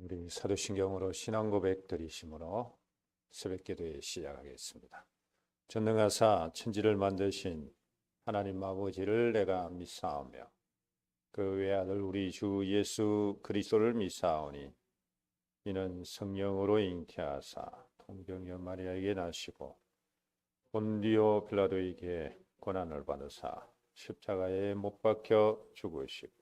우리 사도신경으로 신앙 고백 드리심으로 새벽 기도에 시작하겠습니다. 전능하사 천지를 만드신 하나님 아버지를 내가 믿사오며 그 외아들 우리 주 예수 그리스도를 믿사오니 이는 성령으로 잉태하사 동정녀 마리아에게 나시고 본디오 빌라도에게 고난을 받으사 십자가에 못 박혀 죽으시고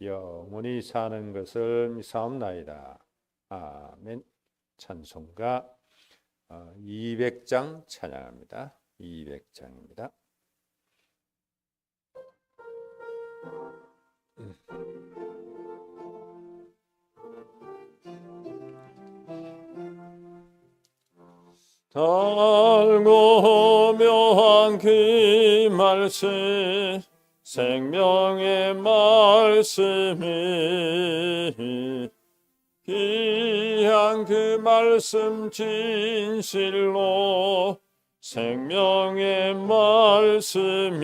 영원히 사는 것을 미사옵나이다. 아멘. 찬송가 200장 찬양합니다. 200장입니다. 달고 묘한 그 말씀 생명의 말씀이 귀한 그 말씀 진실로 생명의 말씀이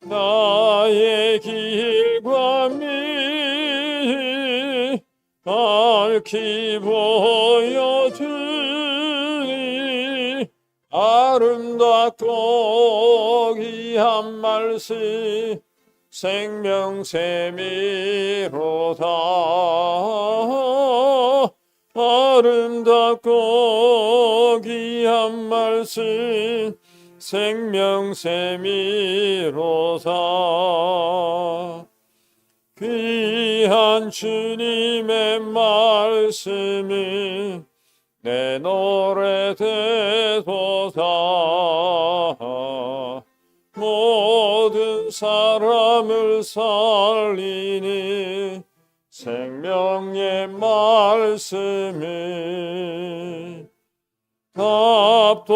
나의 길과 미 밝히 보여주니 아름답고 귀한 말씀 생명샘이로다. 아름답고 귀한 말씀 생명샘이로다. 귀한 주님의 말씀이 내 노래 되도다 모든 사람을 살리니 생명의 말씀이 답도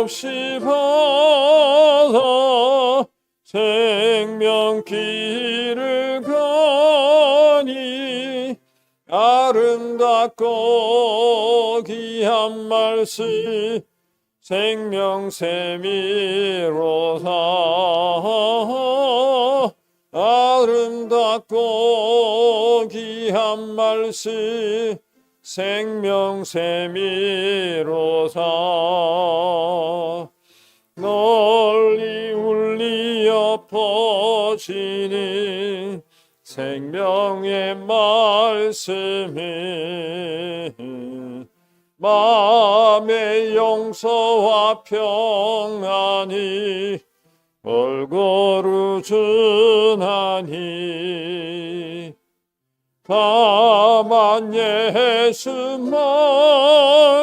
없이 받아 생명 길 아름답고 귀한 말씀 생명샘이로다 아름답고 귀한 말씀 생명샘이로다 말씀이 마음의 용서와 평안이 얼거루 준하니 다만 예수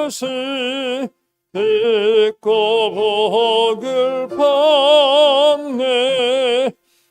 말씀 듣고 복을 받네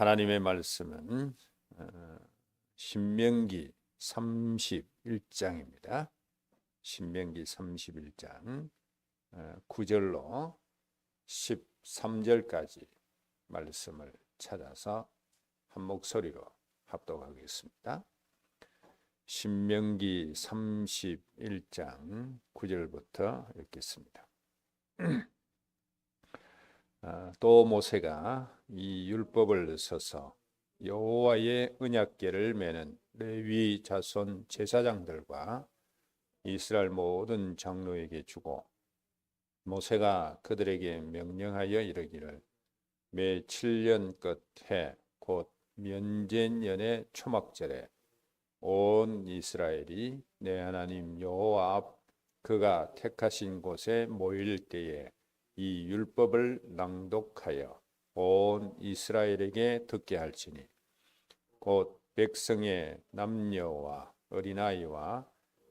하나님의 말씀은 어, 신명기 31장입니다. 신명기 31장 9절로 13절까지 말씀을 찾아서 한 목소리로 합독하겠습니다. 신명기 31장 9절부터 읽겠습니다. 아, 또 모세가 이 율법을 써서 여호와의 언약궤를 매는 레위 자손 제사장들과 이스라엘 모든 장로에게 주고 모세가 그들에게 명령하여 이르기를 매 7년 끝해 곧 면제년의 초막절에 온 이스라엘이 내 하나님 여호와 앞 그가 택하신 곳에 모일 때에 이 율법을 낭독하여 온 이스라엘에게 듣게 할지니 곧 백성의 남녀와 어린아이와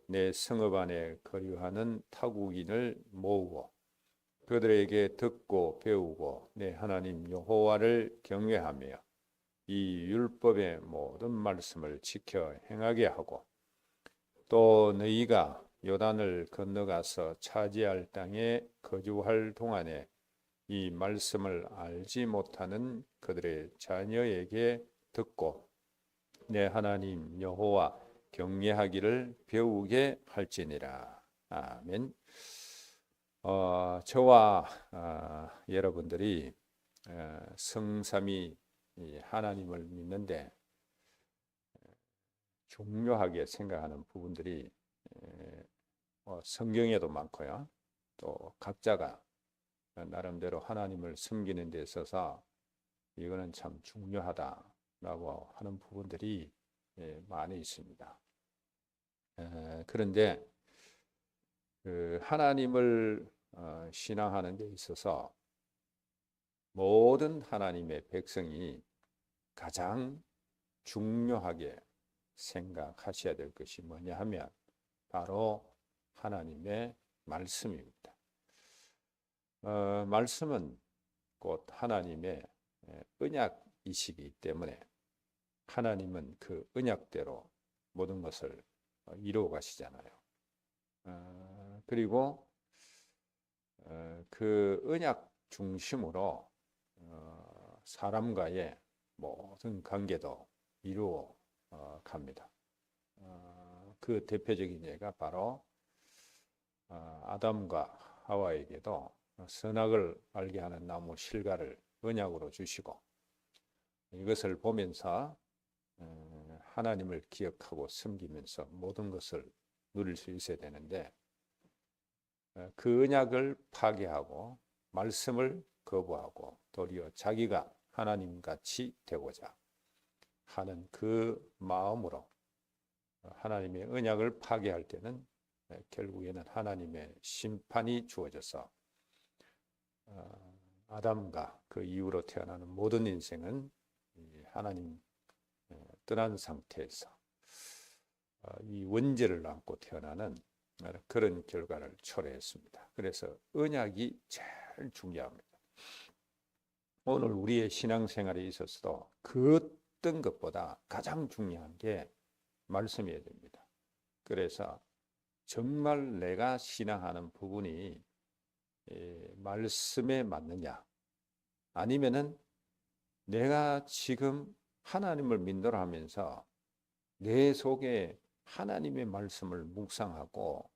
내 성읍 안에 거류하는 타국인을 모으고 그들에게 듣고 배우고 내 하나님 여호와를 경외하며 이 율법의 모든 말씀을 지켜 행하게 하고 또 너희가 요단을 건너가서 차지할 땅에 거주할 동안에 이 말씀을 알지 못하는 그들의 자녀에게 듣고 내 하나님 여호와 경외하기를 배우게 할지니라. 아멘. 어, 저와 아, 여러분들이 어, 성삼위 이 하나님을 믿는데 중요하게 생각하는 부분들이 에, 어, 성경에도 많고요. 또 각자가 나름대로 하나님을 섬기는 데 있어서 이거는 참 중요하다라고 하는 부분들이 예, 많이 있습니다. 에, 그런데 그 하나님을 어, 신앙하는 데 있어서 모든 하나님의 백성이 가장 중요하게 생각하셔야 될 것이 뭐냐 하면 바로 하나님의 말씀입니다. 어, 말씀은 곧 하나님의 언약이시기 때문에 하나님은 그 언약대로 모든 것을 이루어 가시잖아요. 어, 그리고 어, 그 언약 중심으로 어, 사람과의 모든 관계도 이루어 어, 갑니다. 어, 그 대표적인 예가 바로 어, 아담과 하와에게도 선악을 알게 하는 나무 실과를 언약으로 주시고 이것을 보면서 어, 하나님을 기억하고 섬기면서 모든 것을 누릴 수 있어야 되는데 어, 그 언약을 파괴하고 말씀을 거부하고 도리어 자기가 하나님 같이 되고자 하는 그 마음으로 하나님의 언약을 파괴할 때는 결국에는 하나님의 심판이 주어져서 어, 아담과 그 이후로 태어나는 모든 인생은 하나님 떠난 상태에서 어, 이 원죄를 안고 태어나는 그런 결과를 초래했습니다. 그래서 언약이 제일 중요합니다. 오늘 우리의 신앙생활에 있어서도 그 어떤 것보다 가장 중요한 게 말씀이어야 됩니다. 그래서 정말 내가 신앙하는 부분이 말씀에 맞느냐 아니면은 내가 지금 하나님을 믿노라 하면서 내 속에 하나님의 말씀을 묵상하고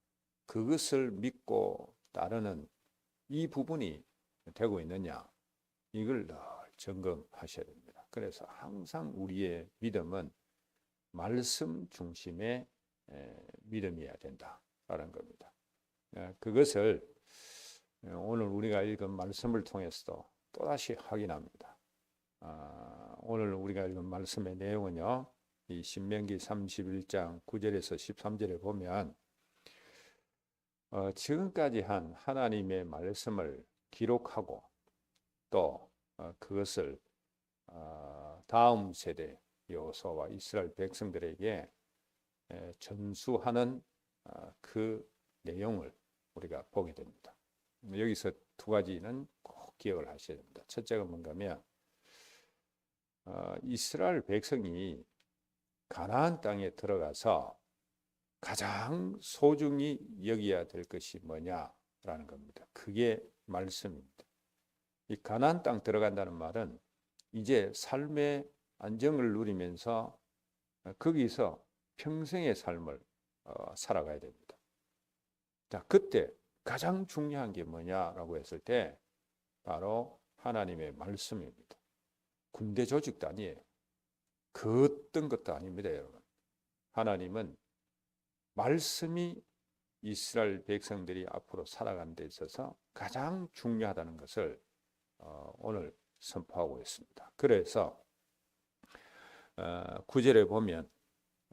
그것을 믿고 따르는 이 부분이 되고 있느냐 이걸 늘 점검하셔야 됩니다. 그래서 항상 우리의 믿음은 말씀 중심의 믿음이어야 된다라는 겁니다. 그것을 오늘 우리가 읽은 말씀을 통해서도 또다시 확인합니다. 아, 오늘 우리가 읽은 말씀의 내용은요. 이 신명기 31장 9절에서 13절에 보면 어, 지금까지 한 하나님의 말씀을 기록하고 또 어, 그것을 어, 다음 세대 여호수아와 이스라엘 백성들에게 전수하는 어, 그 내용을 우리가 보게 됩니다. 여기서 두 가지는 꼭 기억을 하셔야 됩니다. 첫째가 뭔가 하면 이스라엘 백성이 가나안 땅에 들어가서 가장 소중히 여겨야 될 것이 뭐냐라는 겁니다. 그게 말씀입니다. 이 가나안 땅 들어간다는 말은 이제 삶의 안정을 누리면서 거기서 평생의 삶을 어, 살아가야 됩니다. 자, 그때 가장 중요한 게 뭐냐라고 했을 때 바로 하나님의 말씀입니다. 군대 조직도 아니에요. 그 어떤 것도 아닙니다, 여러분. 하나님은 말씀이 이스라엘 백성들이 앞으로 살아가는 데 있어서 가장 중요하다는 것을 어, 오늘 선포하고 있습니다. 그래서 어, 구절에 보면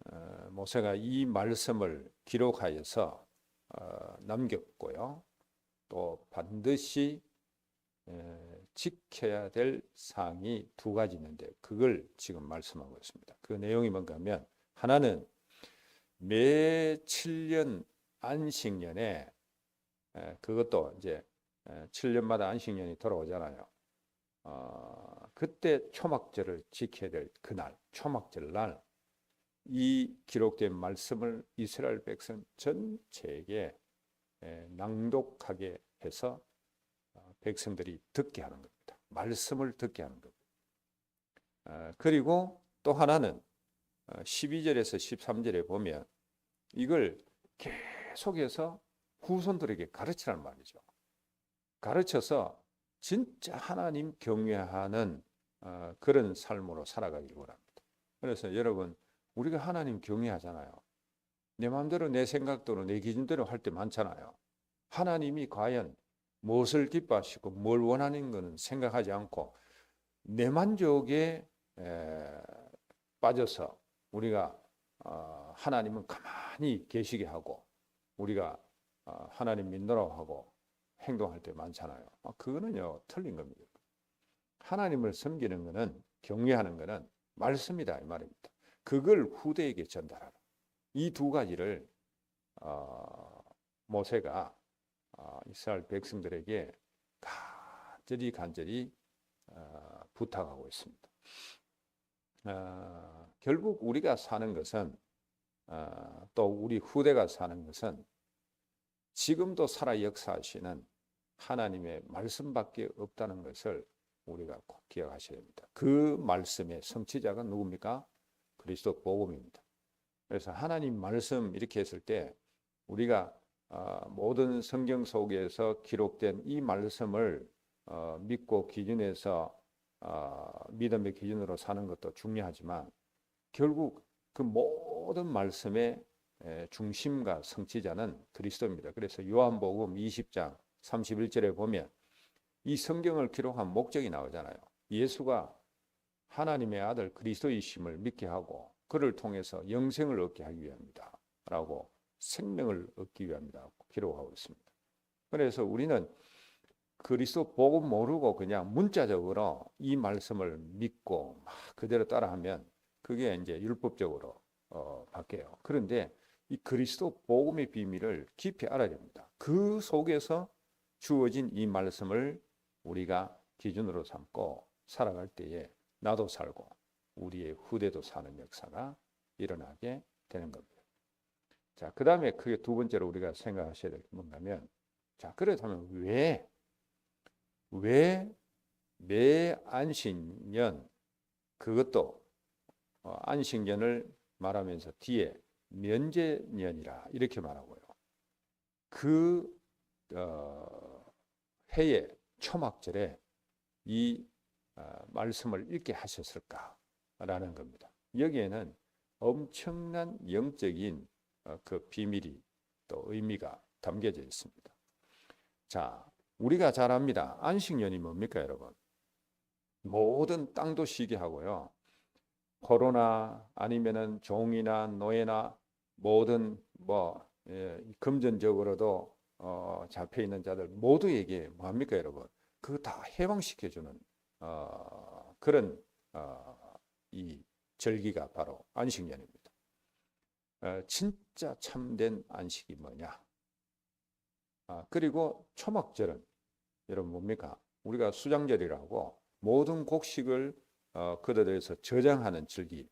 어, 모세가 이 말씀을 기록하여서 어, 남겼고요. 또 반드시 에, 지켜야 될 사항이 두 가지 있는데 그걸 지금 말씀하고 있습니다. 그 내용이 뭔가 하면 하나는 매 7년 안식년에 에, 그것도 이제 에, 7년마다 안식년이 돌아오잖아요. 어, 그때 초막절을 지켜야 될 그날, 초막절 날, 이 기록된 말씀을 이스라엘 백성 전체에게 에, 낭독하게 해서 어, 백성들이 듣게 하는 겁니다. 말씀을 듣게 하는 겁니다. 어, 그리고 또 하나는 어, 12절에서 13절에 보면 이걸 계속해서 후손들에게 가르치라는 말이죠. 가르쳐서 진짜 하나님 경외하는 어, 그런 삶으로 살아가길 원합니다. 그래서 여러분 우리가 하나님 경외하잖아요. 내 마음대로 내 생각대로 내 기준대로 할 때 많잖아요. 하나님이 과연 무엇을 기뻐하시고 뭘 원하는 것은 생각하지 않고 내 만족에 에, 빠져서 우리가 어, 하나님은 가만히 계시게 하고 우리가 어, 하나님 믿노라고 하고 행동할 때 많잖아요. 아, 그거는요 틀린 겁니다. 하나님을 섬기는 것은 경외하는 것은 말씀이다 이 말입니다. 그걸 후대에게 전달하라. 이 두 가지를 어, 모세가 어, 이스라엘 백성들에게 간절히 간절히 어, 부탁하고 있습니다. 어, 결국 우리가 사는 것은 어, 또 우리 후대가 사는 것은 지금도 살아 역사하시는 하나님의 말씀밖에 없다는 것을 우리가 꼭 기억하셔야 됩니다. 그 말씀의 성취자가 누굽니까? 그리스도 복음입니다. 그래서 하나님 말씀 이렇게 했을 때 우리가 어, 모든 성경 속에서 기록된 이 말씀을 어, 믿고 기준해서 어, 믿음의 기준으로 사는 것도 중요하지만 결국 그 모든 말씀의 에, 중심과 성취자는 그리스도입니다. 그래서 요한복음 20장 31절에 보면 이 성경을 기록한 목적이 나오잖아요. 예수가 하나님의 아들 그리스도이심을 믿게 하고 그를 통해서 영생을 얻게 하기 위함이다. 라고 생명을 얻기 위함이다. 기록하고 있습니다. 그래서 우리는 그리스도 복음 모르고 그냥 문자적으로 이 말씀을 믿고 막 그대로 따라하면 그게 이제 율법적으로 어, 바뀌어요. 그런데 이 그리스도 복음의 비밀을 깊이 알아야 됩니다. 그 속에서 주어진 이 말씀을 우리가 기준으로 삼고 살아갈 때에 나도 살고 우리의 후대도 사는 역사가 일어나게 되는 겁니다. 자, 그 다음에 그게 두 번째로 우리가 생각하셔야 될 게 뭔가면, 자, 그렇다면 왜, 왜 매 안식년, 그것도 어, 안식년을 말하면서 뒤에 면제년이라 이렇게 말하고요. 그 어, 해의 초막절에 이 어, 말씀을 읽게 하셨을까라는 겁니다. 여기에는 엄청난 영적인 어, 그 비밀이 또 의미가 담겨져 있습니다. 자, 우리가 잘 압니다. 안식년이 뭡니까, 여러분? 모든 땅도 쉬게 하고요. 코로나 아니면은 종이나 노예나 모든 뭐 예, 금전적으로도 어, 잡혀 있는 자들 모두에게 뭐합니까, 여러분? 그거 다 해방시켜주는 어, 그런 어, 이 절기가 바로 안식년입니다. 어, 진짜 참된 안식이 뭐냐? 아, 그리고 초막절은 여러분 뭡니까? 우리가 수장절이라고 모든 곡식을 어, 거둬들여서 저장하는 절기.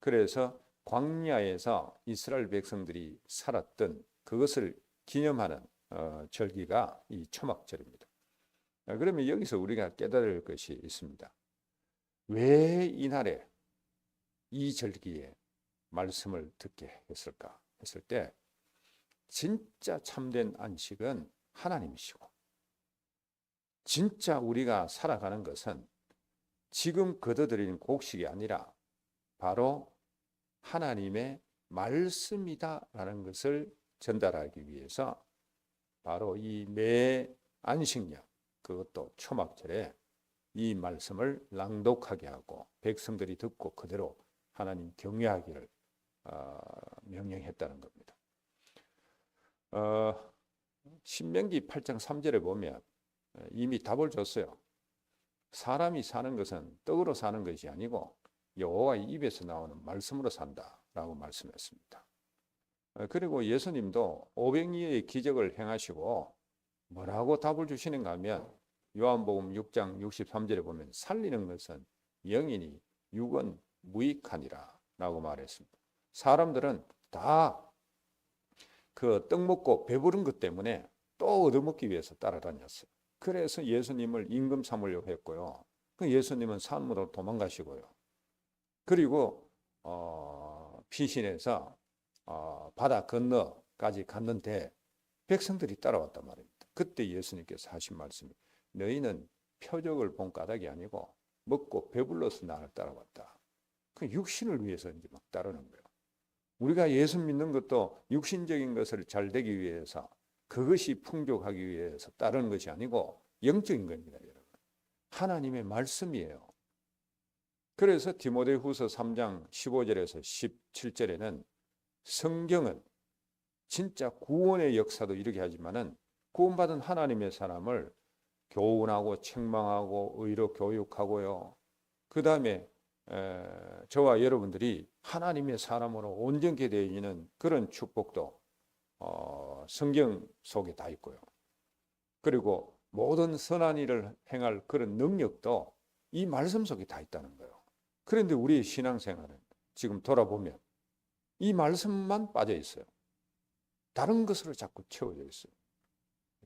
그래서 광야에서 이스라엘 백성들이 살았던 그것을 기념하는 어, 절기가 이 초막절입니다. 아, 그러면 여기서 우리가 깨달을 것이 있습니다. 왜 이날에 이 절기에 말씀을 듣게 했을까 했을 때 진짜 참된 안식은 하나님이시고 진짜 우리가 살아가는 것은 지금 거둬들이는 곡식이 아니라 바로 하나님의 말씀이다라는 것을 전달하기 위해서 바로 이 매 안식년 그것도 초막절에 이 말씀을 낭독하게 하고 백성들이 듣고 그대로 하나님 경외하기를 어, 명령했다는 겁니다. 어, 신명기 8장 3절에 보면 이미 답을 줬어요. 사람이 사는 것은 떡으로 사는 것이 아니고 여호와의 입에서 나오는 말씀으로 산다라고 말씀했습니다. 어, 그리고 예수님도 오병이의 기적을 행하시고 뭐라고 답을 주시는가 하면 요한복음 6장 63절에 보면 살리는 것은 영이니 육은 무익하니라 라고 말했습니다. 사람들은 다 그 떡 먹고 배부른 것 때문에 또 얻어먹기 위해서 따라다녔어요. 그래서 예수님을 임금 삼으려고 했고요. 그 예수님은 산으로 도망가시고요. 그리고 어, 피신해서 어, 바다 건너까지 갔는데 백성들이 따라왔단 말입니다. 그때 예수님께서 하신 말씀이 너희는 표적을 본 까닭이 아니고 먹고 배불러서 나를 따라왔다. 그 육신을 위해서 이제 막 따르는 거예요. 우리가 예수 믿는 것도 육신적인 것을 잘 되기 위해서 그것이 풍족하기 위해서 따르는 것이 아니고 영적인 겁니다, 여러분. 하나님의 말씀이에요. 그래서 디모데후서 3장 15절에서 17절에는 성경은 진짜 구원의 역사도 이렇게 하지만은 구원받은 하나님의 사람을 교훈하고 책망하고 의로 교육하고요. 그 다음에 저와 여러분들이 하나님의 사람으로 온전케 되어지는 그런 축복도 어, 성경 속에 다 있고요. 그리고 모든 선한 일을 행할 그런 능력도 이 말씀 속에 다 있다는 거예요. 그런데 우리의 신앙생활은 지금 돌아보면 이 말씀만 빠져 있어요. 다른 것으로 자꾸 채워져 있어요.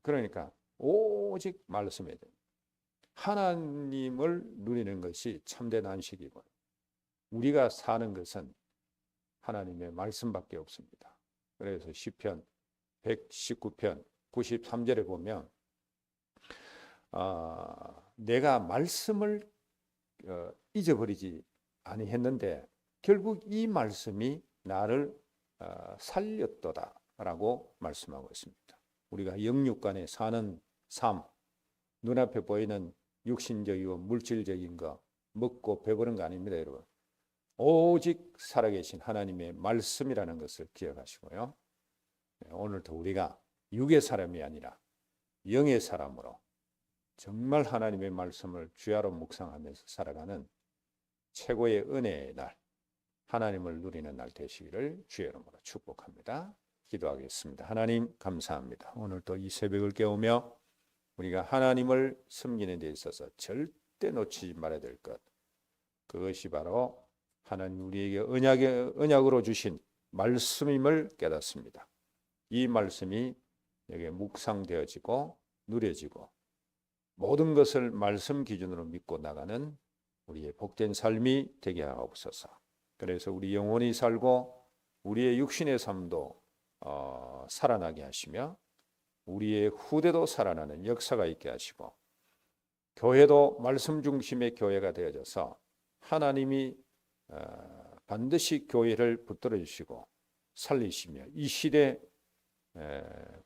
그러니까 오직 말씀에 됩니다. 하나님을 누리는 것이 참된 안식이고 우리가 사는 것은 하나님의 말씀밖에 없습니다. 그래서 시편 119편 93절에 보면 어, 내가 말씀을 어, 잊어버리지 아니했는데 결국 이 말씀이 나를 어, 살렸도다라고 말씀하고 있습니다. 우리가 영육간에 사는 삶, 눈앞에 보이는 육신적이고 물질적인 거 먹고 배부른 거 아닙니다, 여러분. 오직 살아계신 하나님의 말씀이라는 것을 기억하시고요. 네, 오늘도 우리가 육의 사람이 아니라 영의 사람으로 정말 하나님의 말씀을 주야로 묵상하면서 살아가는 최고의 은혜의 날, 하나님을 누리는 날 되시기를 주의 이름으로 축복합니다. 기도하겠습니다. 하나님 감사합니다. 오늘도 이 새벽을 깨우며 우리가 하나님을 섬기는 데 있어서 절대 놓치지 말아야 될 것. 그것이 바로 하나님 우리에게 언약의 언약으로 주신 말씀임을 깨닫습니다. 이 말씀이 여기에 묵상되어지고 누려지고 모든 것을 말씀 기준으로 믿고 나가는 우리의 복된 삶이 되게 하옵소서. 그래서 우리 영혼이 살고 우리의 육신의 삶도 어, 살아나게 하시며 우리의 후대도 살아나는 역사가 있게 하시고 교회도 말씀 중심의 교회가 되어져서 하나님이 어, 반드시 교회를 붙들어 주시고 살리시며 이 시대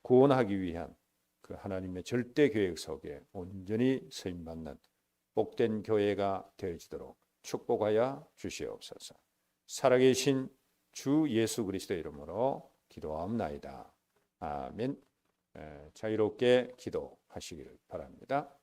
구원하기 위한 그 하나님의 절대 계획 속에 온전히 서임 받는 복된 교회가 되어지도록 축복하여 주시옵소서. 살아계신 주 예수 그리스도 이름으로 기도하옵나이다. 아멘. 자유롭게 기도하시기를 바랍니다.